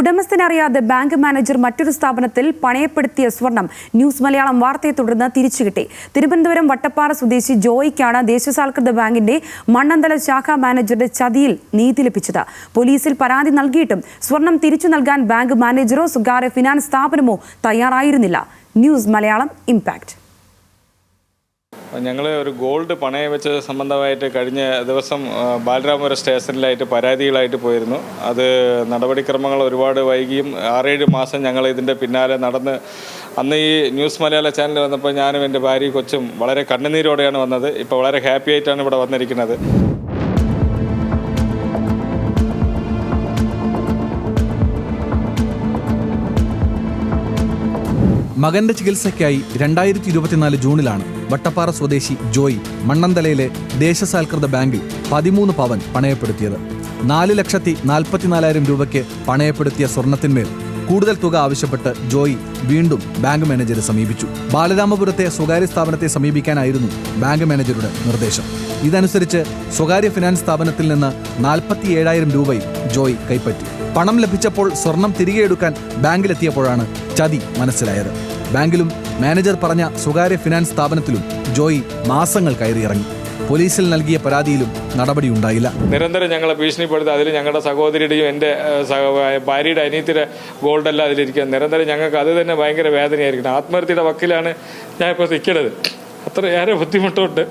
ഉടമസ്ഥനറിയാതെ bank manager മറ്റൊരു സ്ഥാപനത്തിൽ പണയപ്പെടുത്തിയ സ്വർണം ന്യൂസ് മലയാളം വാർത്തയെ തുടർന്ന് തിരിച്ചുകിട്ടി തിരുവനന്തപുരം വട്ടപ്പാറ സ്വദേശി ജോയിക്കാണ് ദേശസാൽകൃത ബാങ്കിന്റെ മണ്ണന്തല ശാഖാ മാനേജറുടെ ചതിയിൽ നീതി ലഭിച്ചത്. പോലീസിൽ പരാതി നൽകിയിട്ടും സ്വർണം തിരിച്ചു നൽകാൻ ബാങ്ക് മാനേജറോ സ്വകാര്യ ഫിനാൻസ് സ്ഥാപനമോ തയ്യാറായിരുന്നില്ല. ന്യൂസ് മലയാളം ഇമ്പാക്ട് ഞങ്ങൾ ഒരു ഗോൾഡ് പണയം വെച്ച സംബന്ധമായിട്ട് കഴിഞ്ഞ ദിവസം ബാലരാമപുരം സ്റ്റേഷനിലായിട്ട് പരാതികളായിട്ട് പോയിരുന്നു. അത് നടപടിക്രമങ്ങൾ ഒരുപാട് വൈകിയും ആറേഴ് മാസം ഞങ്ങൾ ഇതിന്റെ പിന്നാലെ നടന്ന് അന്ന് ഈ ന്യൂസ് മലയാള ചാനൽ വന്നപ്പോൾ ഞാനും എന്റെ ഭാര്യയും കൊച്ചും വളരെ കണ്ണുനീരോടെയാണ് വന്നത്. ഇപ്പോൾ വളരെ ഹാപ്പി ആയിട്ടാണ് ഇവിടെ വന്നിരിക്കുന്നത്. മകന്റെ ചികിത്സയ്ക്കായി രണ്ടായിരത്തി ഇരുപത്തിനാല് ജൂണിലാണ് വട്ടപ്പാറ സ്വദേശി ജോയ് മണ്ണന്തലയിലെ ദേശസാൽകൃത ബാങ്കിൽ പതിമൂന്ന് പവൻ പണയപ്പെടുത്തിയത്. നാല് ലക്ഷത്തി നാൽപ്പത്തിനാലായിരം രൂപയ്ക്ക് പണയപ്പെടുത്തിയ സ്വർണത്തിന്മേൽ കൂടുതൽ തുക ആവശ്യപ്പെട്ട് ജോയി വീണ്ടും ബാങ്ക് മാനേജരെ സമീപിച്ചു. ബാലരാമപുരത്തെ സ്വകാര്യ സ്ഥാപനത്തെ സമീപിക്കാനായിരുന്നു ബാങ്ക് മാനേജരുടെ നിർദ്ദേശം. ഇതനുസരിച്ച് സ്വകാര്യ ഫിനാൻസ് സ്ഥാപനത്തിൽ നിന്ന് നാൽപ്പത്തി ഏഴായിരം രൂപയും ജോയി കൈപ്പറ്റി. പണം ലഭിച്ചപ്പോൾ സ്വർണം തിരികെ എടുക്കാൻ ബാങ്കിലെത്തിയപ്പോഴാണ് ചതി മനസ്സിലായത്. ബാങ്കിലും മാനേജർ പറഞ്ഞ സ്വകാര്യ ഫിനാൻസ് സ്ഥാപനത്തിലും ജോയി മാസങ്ങൾ കയറിയിറങ്ങി. പോലീസിൽ നൽകിയ പരാതിയിലും നടപടി ഉണ്ടായില്ല നിരന്തരം ഞങ്ങളെ ഭീഷണിപ്പെടുത്തി അതിൽ ഞങ്ങളുടെ സഹോദരിയുടെയും എന്റെ ഭാര്യയുടെ അനിയത്തിയുടെ ഗോൾഡെല്ലാം അതിലിരിക്കുക. നിരന്തരം ഞങ്ങൾക്ക് അത് തന്നെ ഭയങ്കര വേദനയായിരിക്കണം. ആത്മഹത്യയുടെ വക്കിലാണ് ഞാൻ ഇപ്പോൾ നിൽക്കുന്നത്. അത്ര ഏറെ ബുദ്ധിമുട്ടുണ്ട്.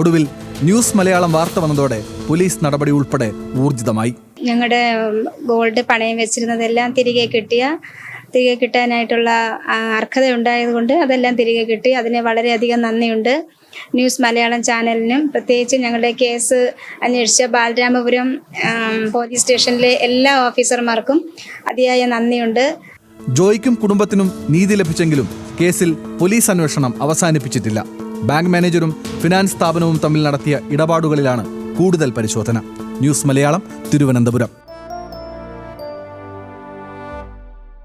ഒടുവിൽ ന്യൂസ് മലയാളം വാർത്ത വന്നതോടെ പോലീസ് നടപടി ഉൾപ്പെടെ ഊർജിതമായി. ഞങ്ങളുടെ ഗോൾഡ് പണയം വെച്ചിരുന്നതെല്ലാം തിരികെ കിട്ടിയ തിരികെ കിട്ടാനായിട്ടുള്ള അർഹത ഉണ്ടായതുകൊണ്ട് അതെല്ലാം തിരികെ കിട്ടി. അതിന് വളരെയധികം നന്ദിയുണ്ട്. ന്യൂസ് മലയാളം ചാനലിനും പ്രത്യേകിച്ച് ഞങ്ങളുടെ കേസ് അന്വേഷിച്ച ബാലരാമപുരം പോലീസ് സ്റ്റേഷനിലെ എല്ലാ ഓഫീസർമാർക്കും അതിയായ നന്ദിയുണ്ട്. ജോയിക്കും കുടുംബത്തിനും നീതി ലഭിച്ചെങ്കിലും കേസിൽ പോലീസ് അന്വേഷണം അവസാനിപ്പിച്ചിട്ടില്ല. ബാങ്ക് മാനേജരും ഫിനാൻസ് സ്ഥാപനവും തമ്മിൽ നടത്തിയ ഇടപാടുകളിലാണ് കൂടുതൽ പരിശോധന. ന്യൂസ് മലയാളം തിരുവനന്തപുരം.